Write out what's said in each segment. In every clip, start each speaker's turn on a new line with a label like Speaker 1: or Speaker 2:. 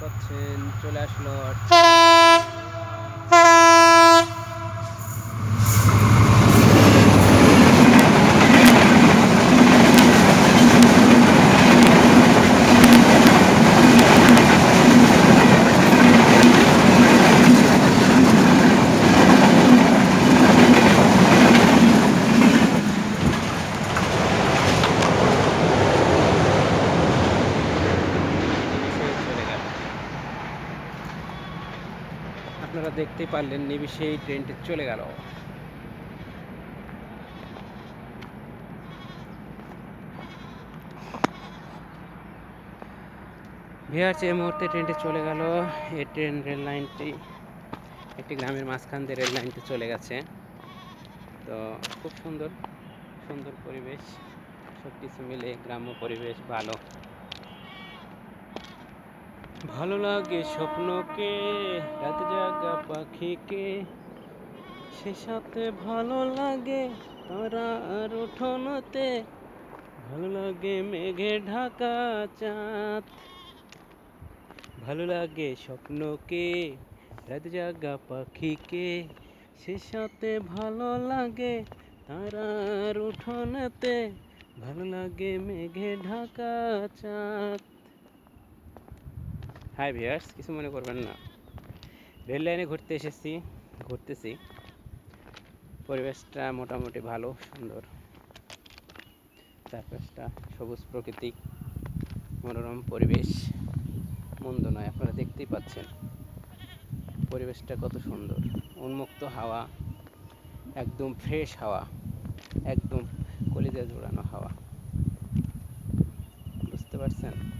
Speaker 1: পাচ্ছেন চলে আসলো সে চলে গেল আপনারা দেখতে পারলেন নিমিষেই ট্রেনটি চলে গেল। ভিআরস এই মুহূর্তে ট্রেনটি চলে গেল। এই ট্রেন রেল লাইনটি, একটি গ্রামের মাঝখান দিয়ে রেল লাইনটি চলে গেছে। তো খুব সুন্দর সুন্দর পরিবেশ। সব কিছু মিলে গ্রাম্য পরিবেশ ভালো। ভালো লাগে স্বপ্নকে, রাত জাগা পাখিকে। সে সাথে ভালো লাগে তারা আর উঠোনতে। ভালো লাগে মেঘে ঢাকা চাঁদ। ভালো লাগে স্বপ্নকে, রাত জাগা পাখিকে। সে সাথে ভালো লাগে তারার উঠোনেতে। ভালো লাগে মেঘে ঢাকা চাঁদ। হাই ভিয়ার্স কিছু মনে করবেন না। রেল লাইনে ঘুরতে এসেছি। ঘুরতেছি। পরিবেশটা মোটামুটি ভালো, সুন্দর। চারপাশটা সবুজ প্রকৃতি মনোরম পরিবেশ। মন্দ নয়, আপনারা দেখতেই পাচ্ছেন। পরিবেশটা কত সুন্দর। উন্মুক্ত হাওয়া, একদম ফ্রেশ হাওয়া, একদম কলিজা জোড়ানো হাওয়া। বুঝতে পারছেন?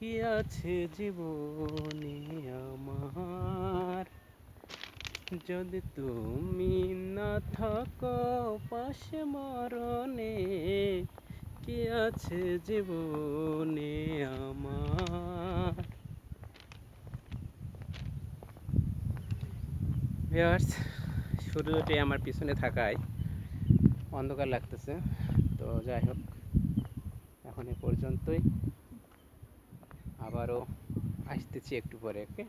Speaker 1: কি আছে জীবনে আমার। যদি তুমি না থাকো পাশে মরণে, কি আছে জীবনে আমার? ভিউয়ার্স সূর্যটি আমার পিছনে থাকায় অন্ধকার লাগতেছে। তো যাই হোক, এখন এ পর্যন্তই। আবারও আসতেছি একটু পরে ওকে